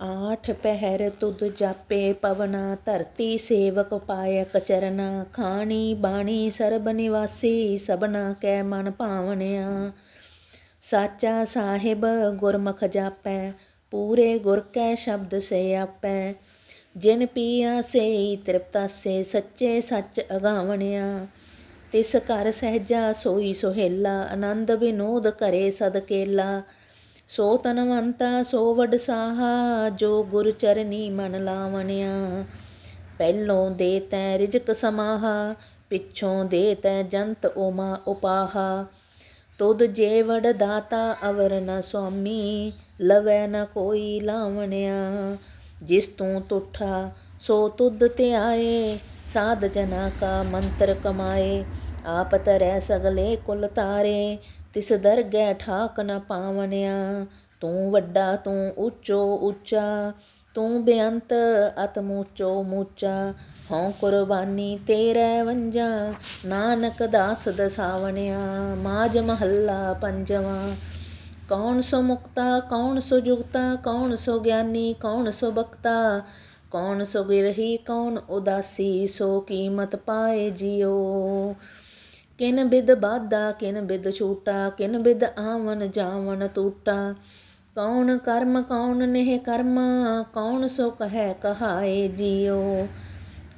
ਆਠ ਪਹਿਰ ਤੁਧ ਜਾਪੇ ਪਵਨਾ, ਧਰਤੀ ਸੇਵਕ ਪਾਇਕ ਚਰਨਾ, ਖਾਣੀ ਬਾਣੀ ਸਰਬ ਨਿਵਾਸੀ, ਸਭਨਾ ਕੈ ਮਨ ਭਾਵਨਿਆ। ਸਾਚਾ ਸਾਹਿਬ ਗੁਰਮੁਖ ਜਾਪੈ, ਪੂਰੇ ਗੁਰ ਕੈ ਸ਼ਬਦ ਸੇ ਆਪੈ। ਜਿਨ ਪੀਆ ਸੇ ਤ੍ਰਿਪਤਾ ਸੇ ਸੱਚੇ ਸੱਚ ਅਗਾਵਣਿਆ ਤਿਸ ਘਰ ਸਹਿਜਾ ਸੋਈ ਸੁਹੇਲਾ, ਆਨੰਦ ਵਿਨੋਦ ਕਰੇ ਸਦਕੇਲਾ ਸੋ ਤਨਵੰਤਾ, ਸੋ ਵਡ ਜੋ ਗੁਰ ਚਰਨੀ ਮਨ ਲਾਵਣਿਆ। ਪਹਿਲੋਂ ਦੇ ਤੈ ਰਿਜਕ ਸਮਾਹਾ, ਪਿੱਛੋਂ ਦੇ ਤੈ ਜੰਤ ਉਮਾ ਉਪਾਹਾ। ਤੁਦ ਜੇ ਵਡ ਦਾਤਾ ਅਵਰ ਨ ਸੁਆਮੀ, ਲਵੈ ਨ ਕੋਈ ਲਾਵਣਿਆ। ਜਿਸ ਤੂੰ ਤੁਠਾ, ਸੋ ਤੁਧ ਤੇ ਆਏ ਸਾਧ ਜਨਾ ਕਾ ਮੰਤਰ ਕਮਾਏ। ਆਪ ਤਰੈ ਸਗਲੇ ਕੁਲ ਤਾਰੇ, ਤਿਸ ਦਰਗਹਿ ਠਾਕ ਨ ਪਾਵਣਿਆ ਤੂੰ ਵੱਡਾ, ਤੂੰ ਉੱਚੋ ਉੱਚਾ, ਤੂੰ ਬੇਅੰਤ ਅਤਮੂਚੋ ਮੂਚਾ ਹਉ ਕੁਰਬਾਨੀ ਤੇਰੇ ਵੰਜਾ ਨਾਨਕ ਦਾਸ ਦਸਾਵਣਿਆ। ਮਾਜ ਮਹੱਲਾ ਪੰਜਵਾਂ। ਕੌਣ ਸੋ ਮੁਕਤਾ, ਕੌਣ ਸੋ ਜੁਗਤਾ, ਕੌਣ ਸੋ ਗਿਆਨੀ, ਕੌਣ ਸੋ ਬਖਤਾ। ਕੌਣ ਸੋ ਗਿਰਹੀ ਕੌਣ ਉਦਾਸੀ, ਸੋ ਕੀਮਤ ਪਾਏ ਜਿਉ। ਕਿਨ ਬਿਦ ਬਾਦਾ, ਕਿਨ ਬਿਦ ਛੂਟਾ, ਕਿਨ ਬਿਦ ਆਵਨ ਜਾਵਨ ਟੂਟਾ ਕੌਣ ਕਰਮ, ਕੌਣ ਨਹਿ ਕਰਮਾ, ਕੌਣ ਸੋ ਕਹੈ ਕਹਾਏ ਜਿਉ।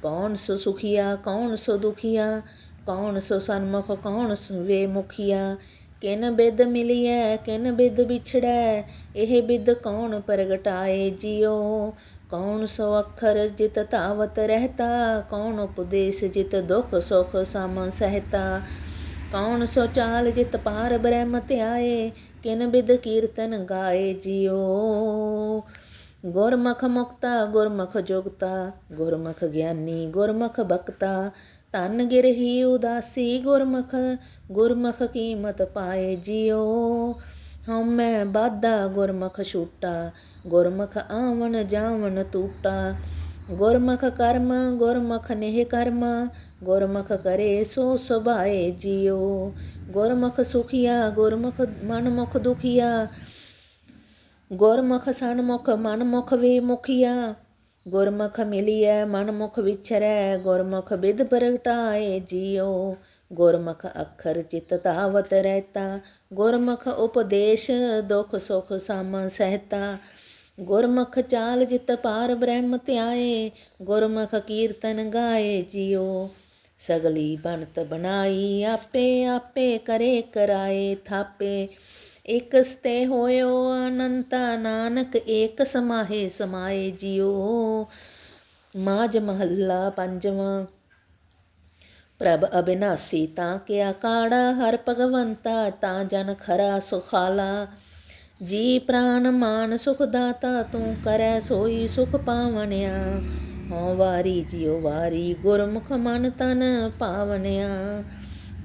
ਕੌਣ ਸੋ ਸੁਖੀਆ, ਕੌਣ ਸੋ ਦੁਖੀਆ, ਕੌਣ ਸੋ ਸਨਮੁਖ, ਕੌਣ ਸੋ ਵੇ ਮੁਖੀਆ ਕਿਨ ਬਿਦ ਮਿਲਿਐ, ਕਿਨ ਬਿਦ ਵਿਛੜੈ, ਇਹ ਬਿਦ ਕੌਣ ਪ੍ਰਗਟਾਏ ਜਿਉ। ਕੌਣ ਸੋ ਅੱਖਰ ਜਿਤ ਧਾਵਤ ਰਹਤਾ? ਕੌਣ ਉਪਦੇਸ਼ ਜਿਤ ਦੁਖ ਸੁਖ ਸਮ ਸਹਿਤਾ? ਕੌਣ ਸੋ ਚਾਲ ਜਿਤ ਪਾਰ ਬ੍ਰਹਮ ਧਿਆਏ? ਕਿਨ ਬਿਦ ਕੀਰਤਨ ਗਾਏ ਜਿਉ? ਗੁਰਮੁਖ ਮੁਕਤਾ, ਗੁਰਮੁਖ ਜੁਗਤਾ। ਗੁਰਮੁਖ ਗਿਆਨੀ, ਗੁਰਮੁਖ ਬਖਤਾ। ਤਨ ਗਿਰਹੀ ਉਦਾਸੀ ਗੁਰਮੁਖ। ਗੁਰਮੁਖ ਕੀਮਤ ਪਾਏ ਜਿਉ? ਹਉਮੈ ਬਾਧਾ ਗੁਰਮੁਖ ਛੂਟਾ, ਗੁਰਮੁਖ ਆਵਣ ਜਾਵਣ ਟੂਟਾ ਗੁਰਮੁਖ ਕਰਮ, ਗੁਰਮੁਖ ਨਹਿ ਕਰਮ, ਗੁਰਮੁਖ ਕਰੇ ਸੋ ਸੁਭਾਏ ਜਿਉ ਗੁਰਮੁਖ ਸੁਖੀਆ, ਗੁਰਮੁਖ ਮਨਮੁਖ ਦੁਖੀਆ। ਗੁਰਮੁਖ ਸਨਮੁਖ ਮਨਮੁਖ ਵੇ ਮੁਖੀਆ ਗੁਰਮੁਖ ਮਿਲਿਐ ਮਨਮੁਖ ਵਿਛਰੈ, ਗੁਰਮੁਖ ਬਿਦ ਪ੍ਰਗਟਾਏ ਜਿਉ ਗੁਰਮੁਖ ਅੱਖਰ ਚਿਤ ਤਾਵਤ ਰਹਿਤਾ, ਗੁਰਮੁਖ ਉਪਦੇਸ਼ ਦੁਖ ਸੁਖ ਸਮ ਸਹਿਤਾ। ਗੁਰਮੁਖ ਚਾਲ ਜਿਤ ਪਾਰ ਬ੍ਰਹਮ ਧਿਆਏ, ਗੁਰਮੁਖ ਕੀਰਤਨ ਗਾਏ ਜਿਉ ਸਗਲੀ ਬਣਤ ਬਣਾਈ ਆਪੇ ਆਪੇ ਕਰੇ ਕਰਾਏ ਥਾਪੇ। ਇਕ ਸਤੇ ਹੋਇਓ ਅਨੰਤਾ ਨਾਨਕ, ਏਕ ਸਮਾਹੇ ਸਮਾਏ ਜਿਉ ਮਾਜ ਮਹੱਲਾ ਪੰਜਵਾਂ ਪ੍ਰਭ ਅਬਿਨਾਸੀ ਤਾਂ ਕਿਆ ਕਾੜਾ, ਹਰ ਭਗਵੰਤਾ ਤਾਂ ਜਨ ਖਰਾ ਸੁਖਾਲਾ। ਜੀ ਪ੍ਰਾਨ ਮਾਨ ਸੁਖ ਦਾਤਾ ਤੂੰ ਕਰੈ ਸੋਈ ਸੁਖ ਪਾਵਣਿਆ ਹਉ ਵਾਰੀ ਜਿਉ ਵਾਰੀ ਗੁਰਮੁਖ ਮਨ ਤਨ ਪਾਵਣਿਆ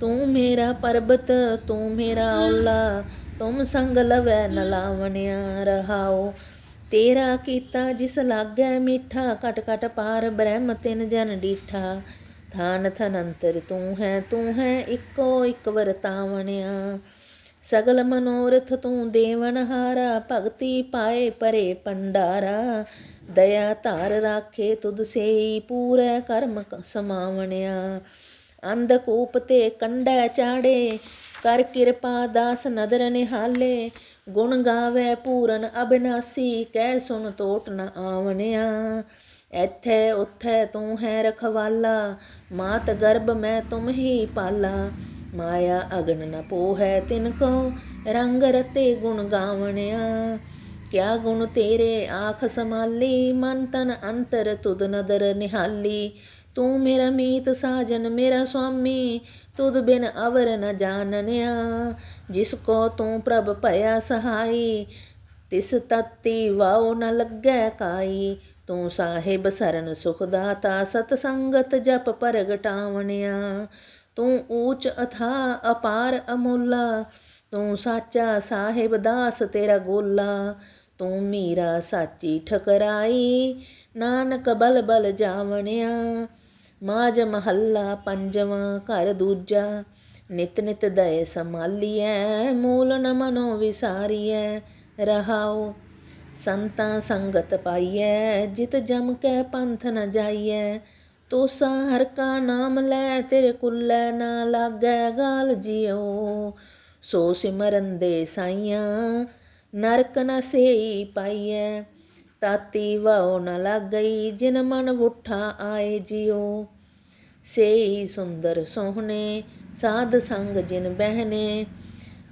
ਤੂੰ ਮੇਰਾ ਪਰਬਤ, ਤੂੰ ਮੇਰਾ ਔਲਾ, ਤੁਮ ਸੰਗ ਲਵੈ ਨ ਲਾਵਣਿਆ ਰਹਾਓ ਤੇਰਾ ਕੀਤਾ ਜਿਸ ਲਾਗੈ ਮਿੱਠਾ ਕਟ ਕਟ ਪਾਰ ਬ੍ਰਹਮ ਤਿਨ ਜਨ ਡੀਠਾ। ਥਾਨ ਥਨੰਤਰ ਤੂੰ ਹੈ ਤੂੰ ਹੈ, ਇੱਕੋ ਇੱਕ ਵਰਤਾਵਣਿਆ। ਸਗਲ ਮਨੋਰਥ ਤੂੰ ਦੇਵਨ ਹਾਰਾ, ਭਗਤੀ ਪਾਏ ਪਰੇ ਪੰਡਾਰਾ। ਦਇਆ ਧਾਰ ਰਾਖੇ ਤੁਧ ਸੇਈ, ਪੂਰੇ ਕਰਮ ਸਮਾਵਣਿਆ। ਅੰਧ ਕੂਪ ਤੇ ਕੰਡਾ ਚਾੜੇ, ਕਰ ਕਿਰਪਾ ਦਾਸ ਨਦਰ ਨਿਹਾਲੇ। ਗੁਣ ਗਾਵੇ ਪੂਰਨ ਅਬਿਨਾਸੀ, ਕਹਿ ਸੁਣ ਤੋਟ ਨ ਆਵਣਿਆ। ਐਥੇ ਉਥੇ ਤੂੰ ਹੈ ਰਖਵਾਲਾ, ਮਾਤ ਗਰਭ ਮੈਂ ਤੁਮ ਹੀ ਪਾਲਾ। ਮਾਇਆ ਅਗਨ ਨ ਪੋਹੈ ਤਿਨ ਕੋ ਰੰਗ ਰਤੇ ਗੁਣ ਗਾਵਣਿਆ। ਕਿਆ ਗੁਣ ਤੇਰੇ ਆਖ ਸਮਾਲੀ ਮਨ ਤਨ ਅੰਤਰ ਤੁਧ ਨਦਰ ਨਿਹਾਲੀ। ਤੂੰ ਮੇਰਾ ਮੀਤ ਸਾਜਨ, ਮੇਰਾ ਸੁਆਮੀ, ਤੁਧ ਬਿਨ ਅਵਰ ਨ ਜਾਣਨਿਆ। ਜਿਸ ਕੋ ਤੂੰ ਪ੍ਰਭ ਭਇਆ ਸਹਾਈ ਤਿਸ ਤਤੀ ਵਾਉ ਨ ਲੱਗੈ ਕਾਈ, ਤੂੰ ਸਾਹਿਬ ਸਰਨ ਸੁਖ ਦਾਤਾ, ਸਤ ਸੰਗਤ ਜਪ ਪ੍ਰਗਟਾਵਣਿਆ ਤੂੰ ਊਚ ਅਥਾ ਅਪਾਰ ਅਮੋਲਾ, ਤੂੰ ਸਾਚਾ ਸਾਹਿਬ ਦਾਸ ਤੇਰਾ ਗੋਲਾ। ਤੂੰ ਮੀਰਾ ਸਾਚੀ ਠਕਰਾਈ, ਨਾਨਕ ਬਲ ਬਲ ਜਾਵਣਿਆ। ਮਾਜ ਮਹੱਲਾ ਪੰਜਵਾਂ ਘਰ ਦੂਜਾ, ਨਿਤ ਨਿਤ ਦਇ ਸੰਭਾਲੀਐ ਮੂਲ ਨ ਮਨੋ ਵਿਸਾਰੀਐ। ਰਹਾਓ। ਸੰਤਾਂ ਸੰਗਤ ਪਾਈਐ, ਜਿਤ ਜਮ ਕੈ ਪੰਥ ਨ ਜਾਈਐ। ਤੋਸਾ ਹਰ ਕਾ ਨਾਮ ਲੈ, ਤੇਰੇ ਕੁੱਲੈ ਨਾ ਲਾਗੈ ਗਾਲ ਜਿਉ ਸੋ ਸਿਮਰਨ ਦੇ ਸਾਈਆਂ, ਨਰਕ ਨ ਸੇਈ ਪਾਈਐ। ਤਾਤੀ ਵਾਉ ਨ ਲੱਗਈ, ਜਿਨ ਮਨ ਉਠਾ ਆਏ ਜਿਉ ਸੇਈ ਸੁੰਦਰ ਸੋਹਣੇ, ਸਾਧ ਸੰਗ ਜਿਨ ਬਹਿਨੇ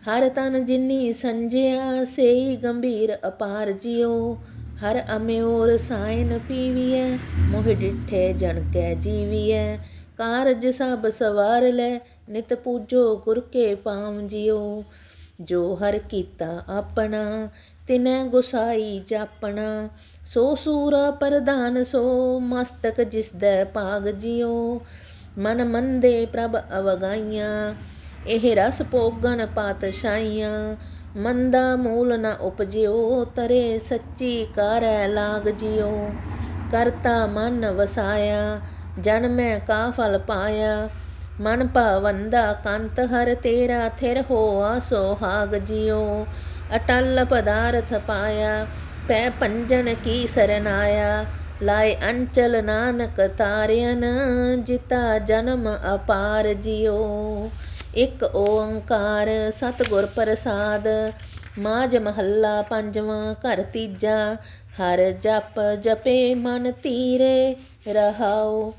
ਹਰ ਤਨ ਜਿਨੀ ਸੰਜਿਆ, ਸੇਈ ਗੰਭੀਰ ਅਪਾਰ ਜਿਉ। ਹਰ ਅਮਿਓਰ ਸਾਇਨ ਪੀਵੀਐ, ਮੋਹ ਡਿਠੇ ਜਨ ਕੈ ਜੀਵੀਐ। ਕਾਰਜ ਸਭ ਸਵਾਰ ਲੈ, ਨਿਤ ਪੂਜੋ ਗੁਰ ਕੇ ਪਾਮ ਜਿਉ। ਜੋ ਹਰ ਕੀਤਾ ਆਪਣਾ, ਤਿਨੈ ਗੁਸਾਈ ਜਾਪਣਾ। ਸੋ ਸੂਰਾ ਪ੍ਰਧਾਨ ਸੋ, ਮਸਤਕ ਜਿਸ ਦੈ ਭਾਗ ਜਿਉ। ਮਨ ਮੰਦੇ ਪ੍ਰਭ ਅਵਗਾਈਆਂ ਇਹ ਰਸ ਭੋਗਣ ਪਾਤਸ਼ਾਈਆਂ ਮੰਦਾ ਮੂਲ ਨਾ ਉਪਜਿਓ, ਤਰੇ ਸੱਚੀ ਕਰੈ ਲਾਗ ਜਿਓ। ਕਰਤਾ ਮਨ ਵਸਾਇਆ ਜਨਮੈ ਕਾ ਫਲ ਪਾਇਆ। ਮਨ ਭਾਵੰਦਾ ਕੰਤ ਹਰ ਤੇਰਾ ਥਿਰ ਹੋਆ ਸੋਹਾਗ ਜਿਉ ਅਟਲ ਪਦਾਰਥ ਪਾਇਆ, ਪੈ ਪੰਜਨ ਕੀ ਸਰਨਾਇਆ। ਲਾਏ ਅੰਚਲ ਨਾਨਕ ਤਾਰਿਆਨ ਜਿਤਾ ਜਨਮ ਅਪਾਰ ਜਿਉ ਇੱਕ ਓੰਕਾਰ ਸਤਿਗੁਰ ਪ੍ਰਸਾਦ ਮਾਜ ਮਹੱਲਾ ਪੰਜਵਾਂ, ਘਰ ਤੀਜਾ, ਹਰ ਜਪ ਜਪੇ ਮਨ ਧੀਰੇ ਰਹਾਉ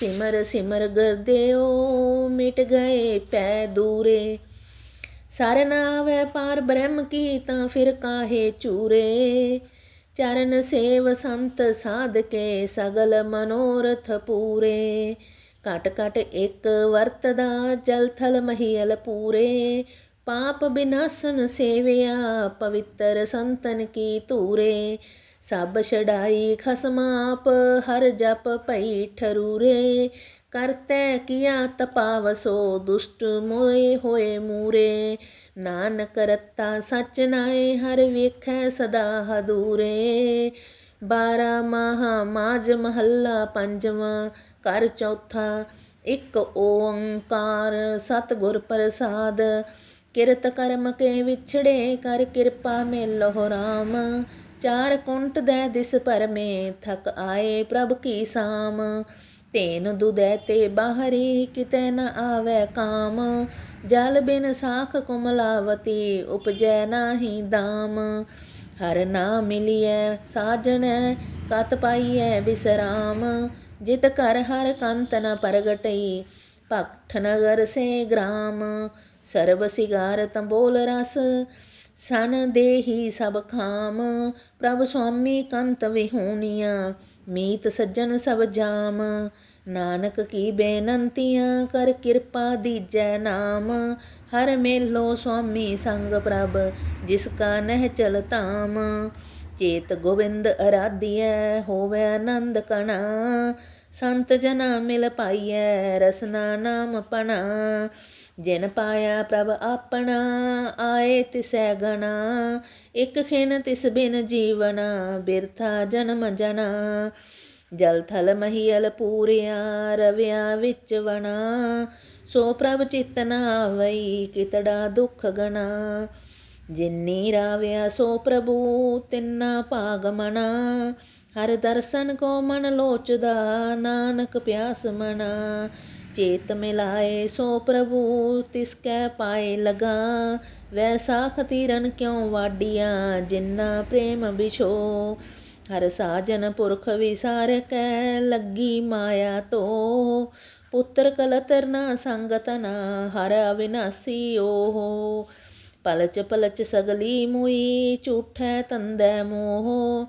ਸਿਮਰ ਸਿਮਰ ਗਰਦਿਓ, ਮਿਟ ਗਏ ਪੈ ਦੂਰੇ। ਸਰਨ ਆਵੈ ਪਾਰ ਬ੍ਰਹਮ ਕੀ ਤਾਂ ਫਿਰ ਕਾਹੇ ਚੂਰੇ। ਚਰਨ ਸੇਵ ਸੰਤ ਸਾਧ ਕੇ ਸਗਲ ਮਨੋਰਥ ਪੂਰੇ। ਘਟ ਘਟ ਇੱਕ ਵਰਤਦਾ, ਜਲ ਥਲ ਮਹੀਲ ਪੂਰੇ। ਪਾਪ ਬਿਨਾਸਨ ਸੇਵਿਆ, ਪਵਿੱਤਰ ਸੰਤਨ ਕੀ ਧੂਰੇ। ਸਭ ਛਡਾਈ ਖਸਮਾਪ ਹਰ ਜਪ ਭਈ ਠਰੂਰੇ। ਕਰਤੈ ਕੀਆ ਤਪਾਵਸੋ ਦੁਸ਼ਟ ਮੋਏ ਹੋਏ ਮੂਰੇ। ਨਾਨਕ ਰਤਾ ਸਚ ਨਾਏ, ਹਰ ਵੇਖੈ ਸਦਾ ਹਦੂਰੇ। ਬਾਰਾ ਮਹਾ ਮਾਜ ਮਹੱਲਾ ਪੰਜਵਾਂ ਕਰ ਚੌਥਾ, ਇੱਕ ਓੰਕਾਰ, ਸਤਿਗੁਰ ਪ੍ਰਸਾਦ। ਕਿਰਤ ਕਰਮ ਕੇ ਵਿਛੜੇ ਕਰ ਕਿਰਪਾ ਮੇਲੋ ਰਾਮ। ਚਾਰ ਕੁੰਟ ਦੇ ਦਿਸ ਪਰਮੇ, ਥਕ ਆਏ ਪ੍ਰਭ ਕੀ ਸਾਮ। ਤੇਨ ਦੁਦੈ ਤੇ ਬਾਹਰੀ ਕਿਤੇ ਨ ਆਵੇ ਕਾਮ। ਜਲ ਬਿਨ ਸਾਖ ਕੁਮਲਾਵਤੀ, ਉਪਜੈ ਨਾਹੀ ਦਾਮ। ਹਰ ਨਾਮ ਮਿਲਿਐ ਸਾਜਣੈ ਕਤ ਪਾਈਐ ਬਿਸਰਾਮ। ਜਿਤ ਕਰ ਹਰ ਕੰਤ ਨ ਪ੍ਰਗਟਈ ਭਗਠ ਨਗਰ ਸੇ ਗ੍ਰਾਮ। ਸਰਬ ਸਿਗਾਰ ਤੰਬੋਲ ਰਸ, ਸਨ ਦੇਹੀ ਸਭ ਖਾਮ। ਪ੍ਰਭ ਸੁਆਮੀ ਕੰਤ ਵਿਹੂਨੀਆਂ, ਮੀਤ ਸੱਜਣ ਸਭ ਜਾਮ। ਨਾਨਕ ਕੀ ਬੇਨੰਤੀਆਂ ਕਰ ਕਿਰਪਾ ਦੀਜੈ ਨਾਮ। ਹਰ ਮੇਲੋ ਸੁਆਮੀ ਸੰਗ ਪ੍ਰਭ, ਜਿਸ ਕਾ ਨਹਿ ਚਲ ਤਾਮ ਚੇਤ ਗੋਬਿੰਦ ਅਰਾਧਿਐ, ਹੋਵੇ ਆਨੰਦ ਕਣਾ। ਸੰਤ ਜਨਾ ਮਿਲ ਪਾਈਐ, ਰਸਨਾ ਨਾਮ ਪਣਾ। ਜਿਨ ਪਾਇਆ ਪ੍ਰਭ ਆਪਣਾ, ਆਏ ਤਿਸੈ ਗਣਾ। ਇਕ ਖਿਨ ਤਿਸ ਬਿਨ ਜੀਵਨਾ, ਬਿਰਥਾ ਜਨਮ ਜਨਾ। ਜਲ ਥਲ ਮਹੀਲ ਪੂਰਿਆ ਰਵਿਆ ਵਿੱਚ ਵਣਾ, ਸੋ ਪ੍ਰਭ ਚਿਤ ਨਾ ਆਵਈ ਕਿਤੜਾ ਦੁਖ ਗਣਾ। ਜਿਨੀ ਰਾਵਿਆ ਸੋ ਪ੍ਰਭੂ ਤਿੰਨਾ ਭਾਗ ਮਨਾ ਹਰ ਦਰਸ਼ਨ ਕੋ ਮਨ ਲੋਚਦਾ, ਨਾਨਕ ਪਿਆਸ ਮਨਾ ਚੇਤ ਮਿਲਾਏ ਸੋ ਪ੍ਰਭੂ, ਤਿਸ ਕੈ ਪਾਏ ਲਗਾ। ਵੈਸਾ ਖਤੀਰਨ ਕਿਉ ਵਾਡੀਆਂ, ਜਿੰਨਾ ਪ੍ਰੇਮ ਵਿਛੋ। ਹਰ ਸਾਜਨ ਪੁਰਖ ਵਿਸਾਰ ਕੈ ਲੱਗੀ ਮਾਇਆ ਤੋ। ਪੁੱਤਰ ਕਲਤਰ ਨਾ ਸੰਗਤ ਨਾ, ਹਰ ਅਵਿਨਾਸੀ ਓਹ। ਪਲਚ ਪਲਚ ਸਗਲੀ ਮੁਈ, ਝੂਠੈ ਤੰਦੈ ਮੋਹ।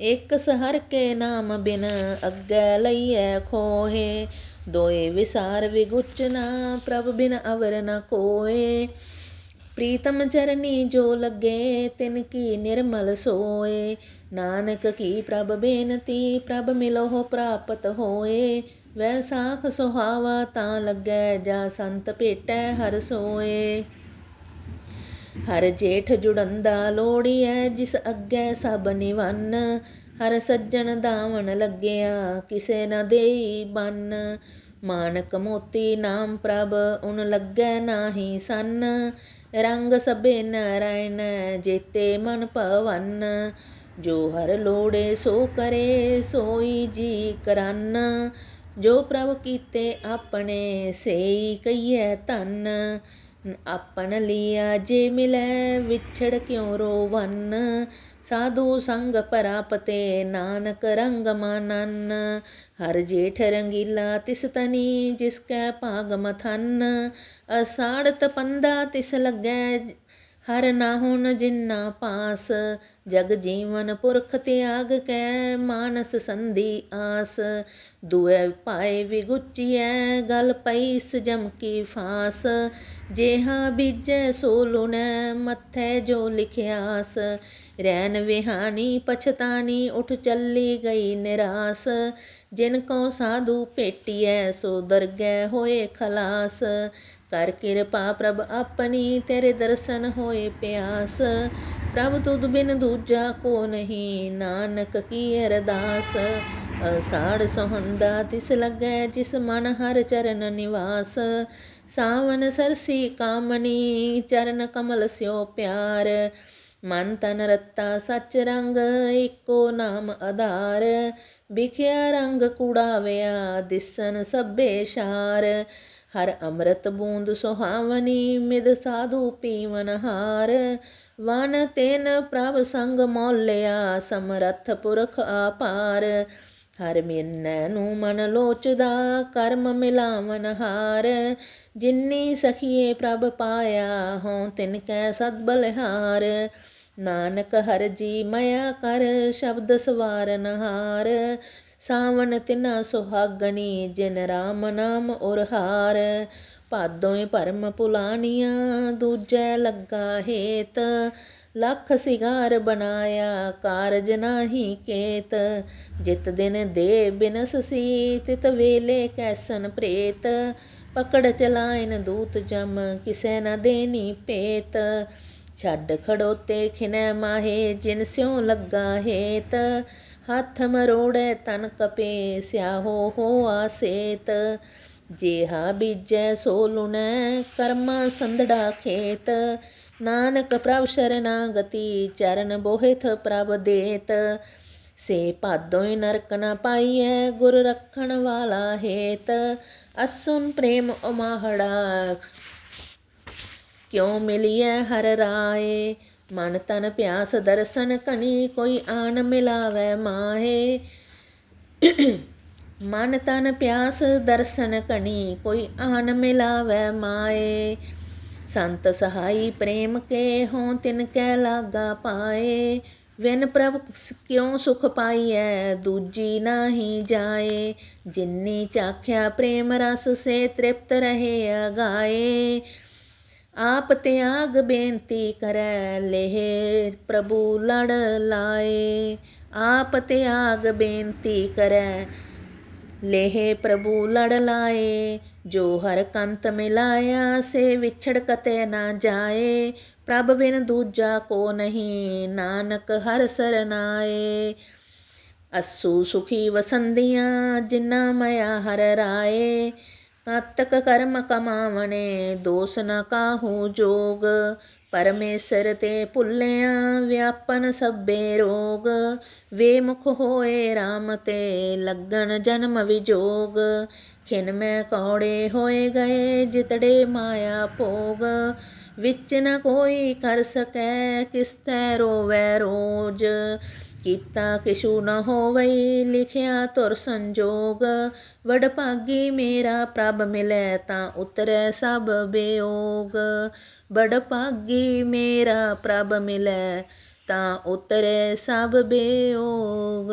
ਇਕ ਸਹਰ ਕੇ ਨਾਮ ਬਿਨ ਅੱਗੇ ਲਈਐ ਖੋਹੇ। ਦੋਏ ਵਿਸਾਰ ਵਿਗੁਚਨਾ ਪ੍ਰਭ ਬਿਨ ਅਵਰ ਨ ਕੋਏ ਪ੍ਰੀਤਮ ਚਰਨੀ ਜੋ ਲੱਗੇ, ਤਿਨ ਕੀ ਨਿਰਮਲ ਸੋਏ ਨਾਨਕ ਕੀ ਪ੍ਰਭ ਬੇਨਤੀ, ਪ੍ਰਭ ਮਿਲੋ ਪ੍ਰਾਪਤ ਹੋਏ। ਵੈਸਾਖ ਸੁਹਾਵਾ ਤਾਂ ਲੱਗੈ, ਜਾ ਸੰਤ ਭੇਟੈ ਹਰ ਸੋਏ। ਹਰ ਜੇਠ ਜੁੜੰਦਾ ਲੋੜੀਐ, ਜਿਸ ਅੱਗੇ ਸਭ ਨਿਵੰਨ। ਹਰ ਸੱਜਣ ਦਾਵਣ ਲੱਗਿਆ, ਕਿਸੇ ਨਾ ਦੇਈ ਬੰਨ। ਮਾਨਕ ਮੋਤੀ ਨਾਮ ਪ੍ਰਭ, ਉਨ ਲੱਗੈ ਨਾਹੀ ਸੰਨ। ਰੰਗ ਸਭੇ ਨਾਰਾਇਣ ਜੇਤੇ ਮਨ ਭਵਨ। ਜੋ ਹਰ ਲੋੜੇ ਸੋ ਕਰੇ, ਸੋਈ ਜੀ ਕਰਨ। ਜੋ ਪ੍ਰਭ ਕੀਤੇ ਆਪਣੇ, ਸੇਈ ਕਈਐ ਧੰਨ। ਆਪਣ ਲਿਆ ਜੇ ਮਿਲੈ, ਵਿਛੜ ਕਿਉ ਰੋਵਨ? ਸਾਧੂ ਸੰਗ ਪਰਾਪਤੇ, ਨਾਨਕ ਰੰਗ ਮਾਨਨ। ਹਰ ਜੇਠ ਰੰਗੀਲਾ ਤਿਸ ਤਨੀ, ਜਿਸ ਕੈ ਭਾਗ ਮਥਨ। ਅਸਾੜ ਤਪੰਦਾ ਤਿਸ ਲੱਗੈ ਹਰ ਨਾ ਹੁਣ ਜਿੰਨਾ ਪਾਸ, ਜਗ ਜੀਵਨ ਪੁਰਖ ਤਿਆਗ ਕੈ ਮਾਨਸ ਸੰਧੀ ਆਸ। ਦੁਐ ਪਾਏ ਵਿਗੁਚੀਐ, ਗਲ ਪਈ ਜਮ ਕੀ ਫਾਸ। ਜੇਹਾ ਬੀਜੈ ਸੋ ਲੁਣੈ, ਮੱਥੈ ਜੋ ਲਿਖਿਆਸ। ਰੈਨ ਵਿਹਾਨੀ ਪਛਤਾਨੀ, ਉਠ ਚੱਲੀ ਗਈ ਨਿਰਾਸ। ਜਿਨ ਕੋ ਸਾਧੂ ਭੇਟੀਐ, ਸੋ ਦਰਗਹਿ ਹੋਏ ਖਲਾਸ। ਕਰ ਕਿਰਪਾ ਪ੍ਰਭ ਆਪਣੀ, ਤੇਰੇ ਦਰਸ਼ਨ ਹੋਏ ਪਿਆਸ। ਪ੍ਰਭ ਤੁਧ ਬਿਨ ਦੂਜਾ ਕੋ ਨਹੀਂ, ਨਾਨਕ ਕੀ ਅਰਦਾਸ। ਅਸਾੜ ਸੋਹੰਦਾ ਤਿਸ ਲੱਗੈ ਜਿਸ ਮਨ ਹਰ ਚਰਨ ਨਿਵਾਸ। ਸਾਵਨ ਸਰਸੀ ਕਾਮਨੀ, ਚਰਨ ਕਮਲ ਸਿਓ ਪਿਆਰ। ਮਨ ਤਨ ਰਤਾ ਸੱਚ ਰੰਗ ਏਕੋ ਨਾਮ ਆਧਾਰ। ਵਿਖਿਆ ਰੰਗ ਕੁੜਾਵਿਆ ਦਿਸਨ ਸਭੇ ਸ਼ਾਰ। ਹਰ ਅੰਮ੍ਰਿਤ ਬੂੰਦ ਸੁਹਾਵਨੀ ਮਿਦ ਸਾਧੂ ਪੀਵਨ ਹਾਰ। ਵਨ ਤੈਨ ਪ੍ਰਭ ਸੰਗ ਮੋਲਿਆ ਸਮਰਥ ਪੁਰਖ ਆਪਾਰ ਹਰ ਮਿੰਨੈ ਨੂੰ ਮਨ ਲੋਚਦਾ, ਕਰਮ ਮਿਲਾਵਨ ਹਾਰ। ਜਿਨੀ ਸਖੀਏ ਪ੍ਰਭ ਪਾਇਆ ਹੋਂ ਤਿਨ ਕੈ ਸਦ ਬਲਿਹਾਰ। ਨਾਨਕ ਹਰ ਜੀ ਮਇਆ ਕਰ, ਸ਼ਬਦ ਸਵਾਰਨ ਹਾਰ ਸਾਵਣ ਤਿਨਾ ਸੁਹਾਗਣੀ, ਜਿਨ ਰਾਮ ਨਾਮ ਔਰ ਹਾਰ। ਭਾਦੋਏ ਭਰਮ ਪੁਲਾਨੀਆਂ ਦੂਜੈ ਲੱਗਾ ਹੇਤ। ਲੱਖ ਸਿਗਾਰ ਬਨਾਇਆ ਕਾਰਜ ਨਾਹੀ ਕੇਤ। ਜਿਤ ਦਿਨ ਦੇ ਬਿਨਸ ਸੀ ਤਿਤ ਵੇਲੇ ਕੈਸਨ ਪ੍ਰੇਤ। ਪਕੜ ਚਲਾਇਨ ਦੂਤ ਜਮ, ਕਿਸੈ ਨ ਦੇਨੀ ਪੇਤ। ਛੱਡ ਖੜੋਤੇ ਖਿਨੈ ਮਾਹੇ, ਜਿਨ ਸਿਉ ਲੱਗਾ ਹੇਤ। ਹੱਥ ਮਰੋੜੇ ਤਨ ਕਪੇ, ਸਿਆਹੋ ਹੋਆ ਸੇਤ ਜੇਹਾ ਬੀਜੈ ਸੋ ਲੁਣੈ, ਕਰਮਾ ਸੰਧੜਾ ਖੇਤ। ਨਾਨਕ ਪ੍ਰਭ ਸ਼ਰਨਾਗਤੀ, ਚਰਨ ਬੋਹਿਥ ਪ੍ਰਭ ਦੇਤ। ਸੇ ਭਾਦੋਇ ਨਰਕ ਨ ਪਾਈਐ, ਗੁਰ ਰੱਖਣ ਵਾਲਾ ਹੇਤ। ਅਸੁਨ ਪ੍ਰੇਮ ਉਮਾਹੜਾ, ਕਿਉ ਮਿਲਿਐ ਹਰ ਰਾਏ? ਮਨ ਤਨ ਪਿਆਸ ਦਰਸ਼ਨ ਕਨੀ ਕੋਈ ਆਣ ਮਿਲਾਵੇ ਮਾਹੇ। ਮਨ ਤਨ ਪਿਆਸ ਦਰਸ਼ਨ ਕਣੀ ਕੋਈ ਆਨ ਮਿਲਾਵੇ ਮਾਏ ਸੰਤ ਸਹਾਈ ਪ੍ਰੇਮ ਕੇ ਹੋਂ ਤਿਨ ਕੈ ਲਾਗਾ ਪਾਏ। ਵਿਨ ਪ੍ਰਭ ਕਿਉ ਸੁਖ ਪਾਈਐ, ਦੂਜੀ ਨਾਹੀ ਜਾਏ। ਜਿਨੀ ਚਾਖਿਆ ਪ੍ਰੇਮ ਰਸ ਸੇ ਤ੍ਰਿਪਤ ਰਹੇ ਅਗਾਏ। ਆਪ ਤਿਆਗ ਬੇਨਤੀ ਕਰੈ, ਲੇਹ ਪ੍ਰਭੂ ਲੜ ਲਾਏ। ਆਪ ਤਿਆਗ ਬੇਨਤੀ ਕਰੈ, ਲੇਹ ਪ੍ਰਭੂ ਲੜ ਲਾਏ। ਜੋ ਹਰ ਕੰਤ ਮਿਲਾਇਆ, ਸੇ ਵਿਛੜ ਕਤੇ ਨਾ ਜਾਏ। ਪ੍ਰਭ ਬਿਨ ਦੂਜਾ ਕੋ ਨਹੀਂ, ਨਾਨਕ ਹਰ ਸਰਨਾਏ ਅਸੂ ਸੁਖੀ ਵਸੰਦੀਆਂ ਜਿਨਾ ਮਇਆ ਹਰ ਰਾਏ। ਕਾਤਕ ਕਰਮ ਕਮਾਵਣੇ, ਦੋਸ ਨ ਕਾਹੂ ਜੋਗ। ਪਰਮੇਸ਼ਰ ਤੇ ਭੁੱਲਿਆ, ਵਿਆਪਨ ਸਭੇ ਰੋਗ। ਵੇ ਮੁਖ ਹੋਏ RAM ਤੇ, ਲੱਗਣ ਜਨਮ ਵਿਜੋਗ। ਖਿਨ ਮੈਂ ਕੌੜੇ ਹੋਏ ਗਏ, ਜਿਤੜੇ ਮਾਇਆ ਭੋਗ। ਵਿੱਚ ਨ ਕੋਈ ਕਰ ਸਕੈ ਕਿਸ ਤੈ ਰੋਵੈ ਰੋਜ। ਕੀਤਾ ਕਿਛੂ ਨ ਹੋਵਈ, ਲਿਖਿਆ ਤੁਰ ਸੰਜੋਗ। ਵਡ ਭਾਗੀ ਮੇਰਾ ਪ੍ਰਭ ਮਿਲੈ ਤਾਂ ਉਤਰੈ ਸਭ ਬਿਯੋਗ। ਬੜ ਭਾਗੀ ਮੇਰਾ ਪ੍ਰਭ ਮਿਲੈ ਤਾਂ ਉਤਰੈ ਸਭ ਬਿਯੋਗ।